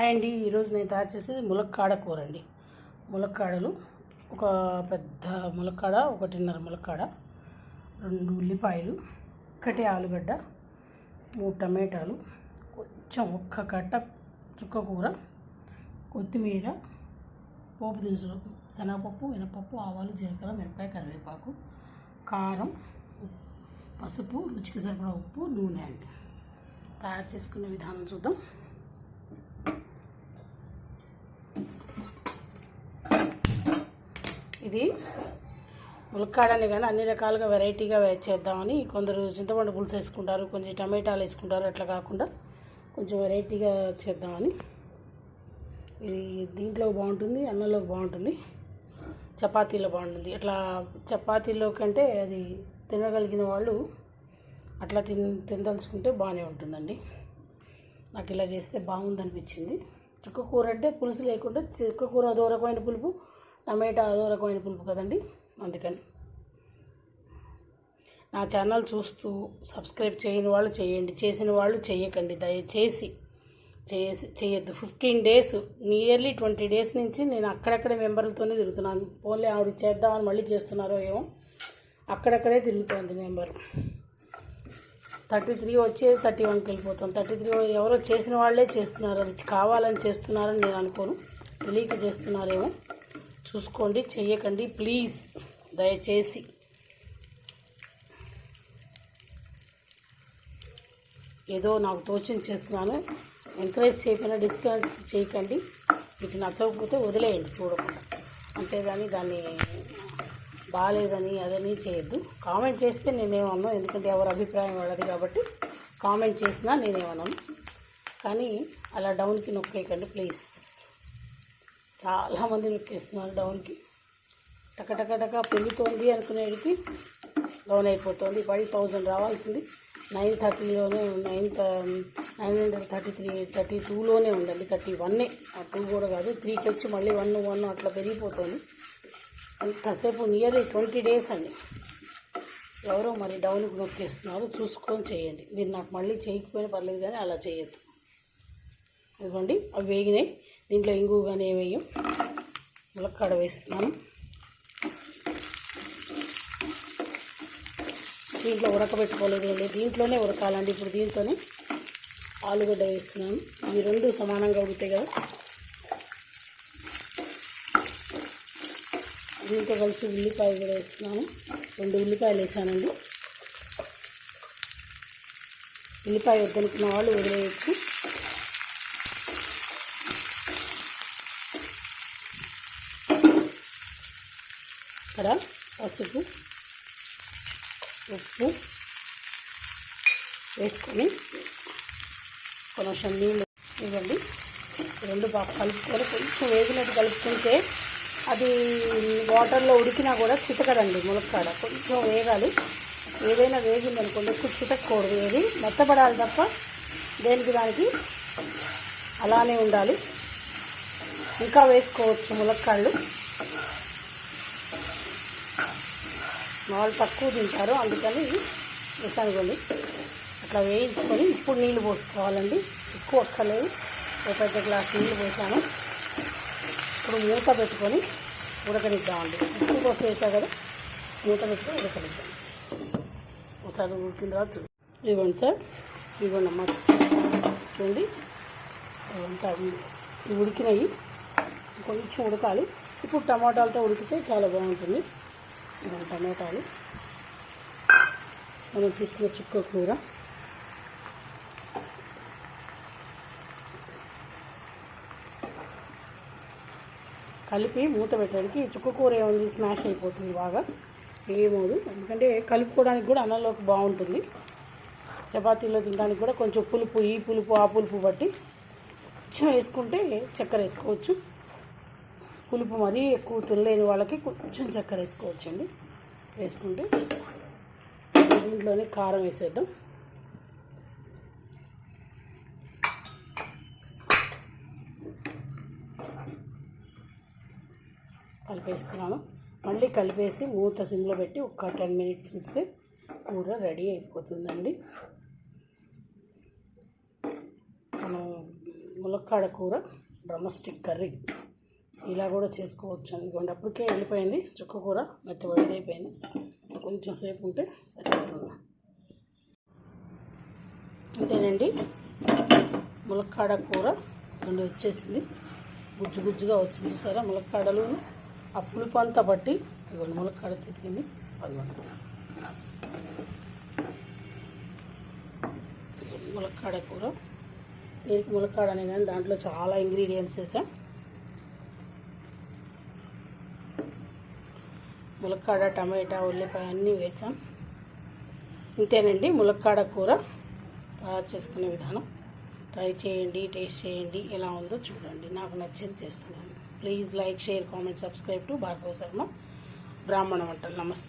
Hi అండి ఈరోజు నేను తయారు చేసేది ములక్కాడ కూర అండి ములక్కాడలు ఒక పెద్ద ములక్కాడ ఒకటిన్నర ములక్కాడ రెండు ఉల్లిపాయలు ఒకటి ఆలుగడ్డ మూడు టమాటాలు కొంచెం ఒక్క కట్ట చుక్క కూర కొత్తిమీర పోపు దినుసులు శనగపప్పు మినపప్పు ఆవాలు జీలకర్ర మిరపకాయ కరివేపాకు కారం పసుపు రుచికి సరిపడా ఉప్పు నూనె అండి. తయారు చేసుకునే విధానం చూద్దాం. ఇది. ములక్కాడని కానీ అన్ని రకాలుగా వెరైటీగా చేద్దామని కొందరు చింతపండు పులుసు వేసుకుంటారు కొంచెం టమాటాలు వేసుకుంటారు అట్లా కాకుండా కొంచెం వెరైటీగా చేద్దామని. ఇది దీంట్లో బాగుంటుంది అన్నంలో బాగుంటుంది చపాతీలో బాగుంటుంది. అట్లా చపాతీలో కంటే అది తినగలిగిన వాళ్ళు అట్లా తిన్ తినదలుచుకుంటే బాగానే ఉంటుందండి. నాకు ఇలా చేస్తే బాగుంది అనిపించింది చుక్క కూర అంటే పులుసు లేకుండా చుక్క కూర అదో రకమైన పులుపు టమాటా అదో రకమైన పులుపు కదండి? అందుకని. నా ఛానల్ చూస్తూ సబ్స్క్రైబ్ చేయని వాళ్ళు చేయండి. చేసిన వాళ్ళు చేయకండి. దయచేసి చేసి చేయొద్దు. Fifteen days nearly twenty days నుంచి నేను అక్కడక్కడే మెంబర్లతోనే తిరుగుతున్నాను. ఫోన్లే ఆవిడ చేద్దామని మళ్ళీ చేస్తున్నారో ఏమో. అక్కడక్కడే తిరుగుతోంది నెంబర్ థర్టీ త్రీ వచ్చి థర్టీ వన్కి వెళ్ళిపోతాం థర్టీ త్రీ ఎవరో చేసిన వాళ్ళే చేస్తున్నారు. అది కావాలని చేస్తున్నారని నేను అనుకోను. తెలియక చేస్తున్నారేమో. చూసుకోండి చెయ్యకండి ప్లీజ్ దయచేసి. ఏదో నాకు తోచింది చేస్తున్నాను. ఎంకరేజ్ చేయకుండా డిస్కరేజ్ చేయకండి. మీకు నచ్చకపోతే వదిలేయండి చూడకుండా. అంతేగాని దాన్ని బాగాలేదని అదని చేయొద్దు. కామెంట్ చేస్తే నేనేమన్నాను ఎందుకంటే ఎవరి అభిప్రాయం వాళ్ళది కాబట్టి కామెంట్ చేసినా నేనేమన్నాను కానీ అలా డౌన్కి నొక్కేయకండి ప్లీజ్ చాలామంది నొక్కేస్తున్నారు డౌన్కి. టక టక టక పెరుగుతోంది అనుకునేటికి డౌన్ అయిపోతుంది. ఫైవ్ థౌజండ్ రావాల్సింది. Nine థర్టీలోనే nine nine hundred thirty three thirty టూలోనే ఉందండి థర్టీ వన్నే. టూ కూడా కాదు. త్రీకి వచ్చి మళ్ళీ వన్ వన్ అట్లా పెరిగిపోతుంది. అంతసేపు నియర్లీ ట్వంటీ డేస్ అండి. ఎవరో మరి డౌన్కి నొక్కేస్తున్నారు. చూసుకొని చేయండి. మీరు నాకు మళ్ళీ చేయకపోయినా పర్లేదు కానీ అలా చేయొద్దు. ఇదిగోండి. అవి వేగినాయి. దీంట్లో ఇంగు కానీ ఏం వేయం ములక్కాడ వేస్తున్నాను దీంట్లో ఉడకబెట్టుకోలేదు దీంట్లోనే ఉడకాలండి. ఇప్పుడు దీంట్లోనే ఆలుగడ్డ వేస్తున్నాను ఇవి రెండు సమానంగా ఉడుతాయి కదా. దీంతో కలిసి ఉల్లిపాయ కూడా వేస్తున్నాను రెండు ఉల్లిపాయలు వేసానండి. ఉల్లిపాయ వద్దనుకున్న వాళ్ళు వదిలేయచ్చు. ఇక్కడ పసుపు ఉప్పు వేసుకొని కొంచెం నీళ్ళు ఇవ్వండి. రెండు బాగా కలుపుకొని కొంచెం వేగినట్టు కలుపుకుంటే అది వాటర్లో ఉడికినా కూడా చితకదండి ములక్కాడ. కొంచెం వేగాలి. ఏదైనా వేగింది అనుకోండి ఎక్కువ చితకకూడదు. ఏది మెత్తపడాలి తప్ప దేనికి దానికి అలానే ఉండాలి. ఇంకా వేసుకోవచ్చు ములక్కాళ్ళు. వాళ్ళు తక్కువ తింటారు అందుకని వేసానుకోండి అట్లా వేయించుకొని ఇప్పుడు నీళ్ళు పోసుకోవాలండి. ఎక్కువ అక్కర్లేదు. ఒక పెద్ద గ్లాస్ నీళ్ళు పోసాను. ఇప్పుడు మూత పెట్టుకొని ఉడకనిద్దామండి. ఉప్పు కోసం వేసా కదా మూత పెట్టుకొని ఉడకనిద్దాం. ఒకసారి ఉడికిన తర్వాత ఇవ్వండి సార్. ఇవ్వండి అమ్మ. చూడండి. అంతా ఇవి ఉడికినాయి. కొంచెం ఉడకాలి. ఇప్పుడు టమాటాలతో ఉడికితే చాలా బాగుంటుంది. మన టమాటాలు. మనం తీసుకున్న చుక్క కూర. కలిపి మూత పెట్టడానికి చుక్క కూర ఏముంది? స్మాష్ అయిపోతుంది బాగా. ఏమోదు ఎందుకంటే కలుపుకోవడానికి కూడా అన్నంలోకి బాగుంటుంది. చపాతీలో తినడానికి కూడా కొంచెం పులుపు ఈ పులుపు ఆ పులుపు బట్టి కొంచెం వేసుకుంటే చక్కెర వేసుకోవచ్చు. పులుపు మరీ ఎక్కువ తినలేని వాళ్ళకి కొంచెం చక్కెర వేసుకోవచ్చండి. వేసుకుంటే దీంట్లోనే కారం వేసేద్దాం. కలిపేస్తున్నాను. మళ్ళీ కలిపేసి మూత సిమ్లో పెట్టి ఒక టెన్ మినిట్స్ ఉంచితే కూర రెడీ అయిపోతుందండి. మనం ములక్కాడ కూర డ్రమస్టిక్ కర్రీ. ఇలా కూడా చేసుకోవచ్చు. అనుకోండి అప్పటికే వెళ్ళిపోయింది. చుక్క కూర మెత్త అయిపోయింది. కొంచెం సేపు ఉంటే సరిపోతుంది. అంతేనండి. ములక్కాడ కూర రెండు వచ్చేసింది. గుజ్జు గుజ్జుగా వచ్చింది సరే ములక్కాడలు ఆ పులుపు అంతా బట్టి ఇవాళ ములక్కాడ చితికింది. అదిగోండి. ములక్కాడ కూర. దీనికి ములక్కాడ అనే కానీ దాంట్లో చాలా ఇంగ్రీడియంట్స్ వేసాం. ములక్కాడ టమాటా ఉల్లిపాయ అన్నీ వేసాం. ఇంతేనండి ములక్కాడ కూర తయారు చేసుకునే విధానం. ట్రై చేయండి టేస్ట్ చేయండి ఎలా ఉందో చూడండి. నాకు నచ్చింది చేస్తున్నాను. Please like share comment subscribe to Bhargava Sharma బ్రాహ్మణ వంటలు నమస్తే.